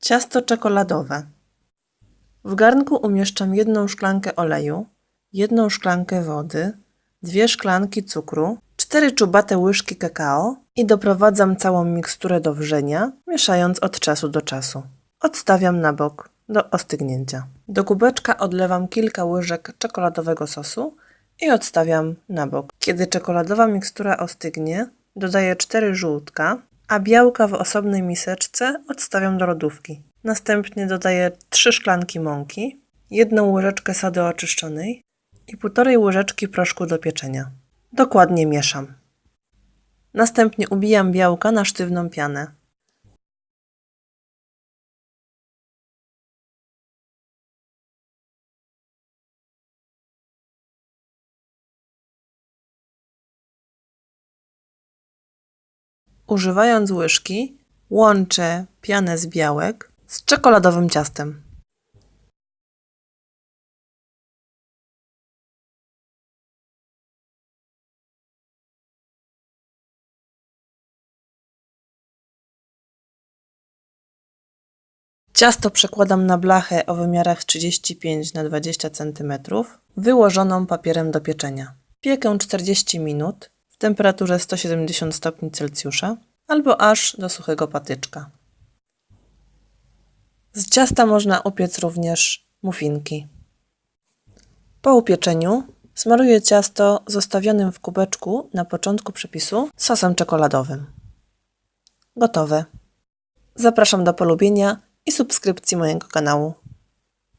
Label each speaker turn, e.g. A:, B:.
A: Ciasto czekoladowe. W garnku umieszczam jedną szklankę oleju, jedną szklankę wody, dwie szklanki cukru, cztery czubate łyżki kakao i doprowadzam całą miksturę do wrzenia, mieszając od czasu do czasu. Odstawiam na bok do ostygnięcia. Do kubeczka odlewam kilka łyżek czekoladowego sosu i odstawiam na bok. Kiedy czekoladowa mikstura ostygnie, dodaję 4 żółtka, a białka w osobnej miseczce odstawiam do lodówki. Następnie dodaję 3 szklanki mąki, jedną łyżeczkę sody oczyszczonej i półtorej łyżeczki proszku do pieczenia. Dokładnie mieszam. Następnie ubijam białka na sztywną pianę. Używając łyżki, łączę pianę z białek z czekoladowym ciastem. Ciasto przekładam na blachę o wymiarach 35 na 20 cm, wyłożoną papierem do pieczenia. Piekę 40 minut temperaturze 170 stopni Celsjusza albo aż do suchego patyczka. Z ciasta można upiec również muffinki. Po upieczeniu smaruję ciasto zostawionym w kubeczku na początku przepisu sosem czekoladowym. Gotowe. Zapraszam do polubienia i subskrypcji mojego kanału.